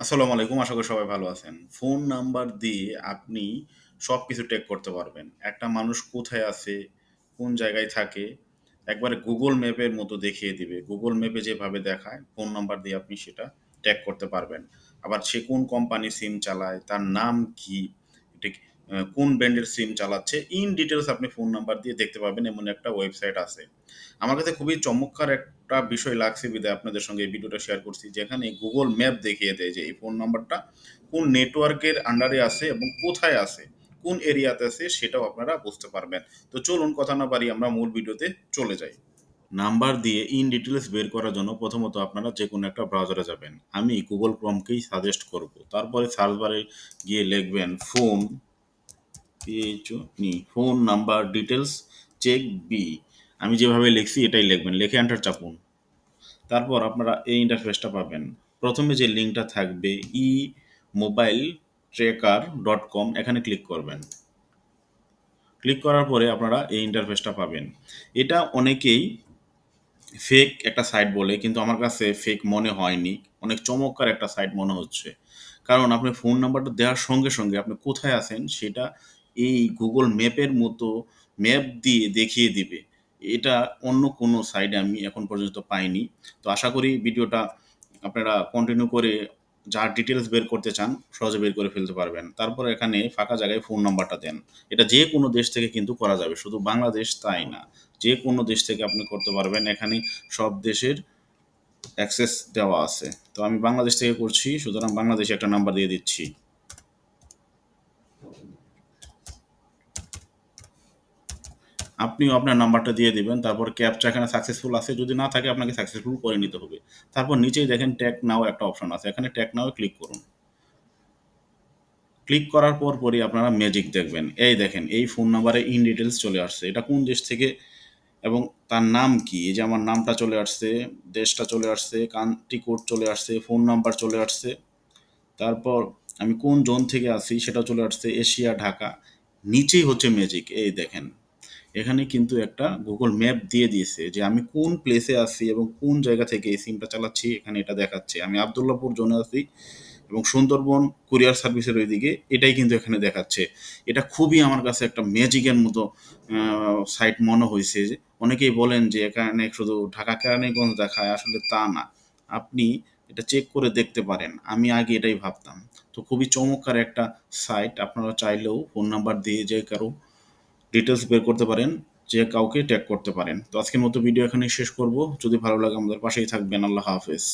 আসসালামু আলাইকুম, আশা করি সবাই ভালো আছেন। ফোন নাম্বার দিয়ে আপনি সব কিছু টেক করতে পারবেন। একটা মানুষ কোথায় আছে, কোন জায়গায় থাকে, একবারে গুগল ম্যাপের মতো দেখিয়ে দিবে। গুগল ম্যাপে যেভাবে দেখায়, ফোন নাম্বার দিয়ে আপনি সেটা ট্যাগ করতে পারবেন। আবার সে কোন কোম্পানি সিম চালায়, তার নাম কি কোন ব্র্যান্ডের সিম চালাচ্ছে, ইন ডিটেলস আপনি ফোন নাম্বার দিয়ে দেখতে পাবেন, এমন একটা ওয়েবসাইট আছে। আমার কাছে খুবই চমৎকার একটা বিষয় লাগছে বিদায় আপনাদের সঙ্গে এই ভিডিওটা শেয়ার করছি, যেখানে গুগল ম্যাপ দেখিয়ে দেয় যে এই ফোন নাম্বারটা কোন নেটওয়ার্কের আন্ডারে আছে এবং কোথায় আছে, কোন এরিয়াতে আছে সেটাও আপনারা বুঝতে পারবেন। তো চলুন কথা না পারি আমরা মূল ভিডিওতে চলে যাই। নাম্বার দিয়ে ইন ডিটেলস বের করার জন্য প্রথমত আপনারা যে কোনো একটা ব্রাউজারে যাবেন। আমি গুগল ক্রমকেই সাজেস্ট করব। তারপরে সার্চ বারে গিয়ে লিখবেন ফোন পিএইচও নি। ফোন, নাম্বার ডিটেলস চেক বি আমি যেভাবে লিখছি, এটাই লিখবেন। লিখে এন্টার চাপুন। তারপর আপনারা এই ইন্টারফেসটা পাবেন। প্রথমে যে লিঙ্কটা থাকবে e mobile tracker dot com এখানে ক্লিক করবেন। ক্লিক করার পরে আপনারা এই ইন্টারফেসটা পাবেন। এটা অনেকেই ফেক একটা সাইট বলে, কিন্তু আমার কাছে ফেক মনে হয়নি। অনেক চমৎকার একটা সাইট মনে হচ্ছে। কারণ আপনি ফোন নাম্বারটা দেওয়ার সঙ্গে সঙ্গে আপনি কোথায় আছেন, সেটা এই গুগল ম্যাপের মতো ম্যাপ দিয়ে দেখিয়ে দিবে। এটা অন্য কোনো সাইডে আমি এখন পর্যন্ত পাইনি। তো আশা করি ভিডিওটা আপনারা কন্টিনিউ করে যার ডিটেলস বের করতে চান, সহজে বের করে ফেলতে পারবেন। তারপর এখানে ফাঁকা জায়গায় ফোন নাম্বারটা দেন। এটা যে কোনো দেশ থেকে কিন্তু করা যাবে, শুধু বাংলাদেশ তাই না। যে কোনো দেশ থেকে আপনি করতে পারবেন। এখানে সব দেশের অ্যাক্সেস দেওয়া আছে। তো আমি বাংলাদেশ থেকে করছি, সুতরাং বাংলাদেশে একটা নাম্বার দিয়ে দিচ্ছি। আপনিও আপনার নাম্বারটা দিয়ে দিবেন, তারপর ক্যাপচা এখানে সাকসেসফুল আছে, যদি না থাকে আপনাকে সাকসেসফুল করে নিতে হবে। তারপর নিচেই দেখেন ট্যাগ নাও একটা অপশন আছে, এখানে ট্যাগ নাও ক্লিক করুন। ক্লিক করার পর পরই আপনারা ম্যাজিক দেখবেন। এই দেখেন, এই ফোন নাম্বারে ইন ডিটেলস চলে আসছে। এটা কোন দেশ থেকে এবং তার নাম কি? এই যে আমার নামটা চলে আসছে, দেশটা চলে আসছে কান্ট্রি কোড চলে আসছে ফোন নাম্বার চলে আসছে। তারপর আমি কোন জোন থেকে আসি সেটা চলে আসছে, এশিয়া, ঢাকা। নিচেই হচ্ছে ম্যাজিক এই দেখেন। এখানে কিন্তু একটা গুগল ম্যাপ দিয়ে দিয়েছে যে আমি কোন প্লেসে আছি এবং কোন জায়গা থেকে এই সিমটা চালাচ্ছি, এখানে এটা দেখাচ্ছে। আমি আবদুল্লাপুর জোনে আছি এবং সুন্দরবন কুরিয়ার সার্ভিসের ওইদিকে এটাই কিন্তু এখানে দেখাচ্ছে। এটা খুবই আমার কাছে একটা ম্যাজিকের মতো সাইট মনে হয়েছে যে অনেকেই বলেন যে এখানে শুধু ঢাকা কেরানীগঞ্জ দেখায়, আসলে তা না। আপনি এটা চেক করে দেখতে পারেন। আমি আগে এটাই ভাবতাম। তো খুবই চমৎকার একটা সাইট আপনারা চাইলেও ফোন নাম্বার দিয়ে যে কারও ডিটেলস বের করতে পারেন, যে কাউকে ট্যাগ করতে পারেন। তো আজকের মতো ভিডিও এখানে শেষ করব। যদি ভালো লাগে আমাদের পাশেই থাকবেন। আল্লাহ হাফেজ।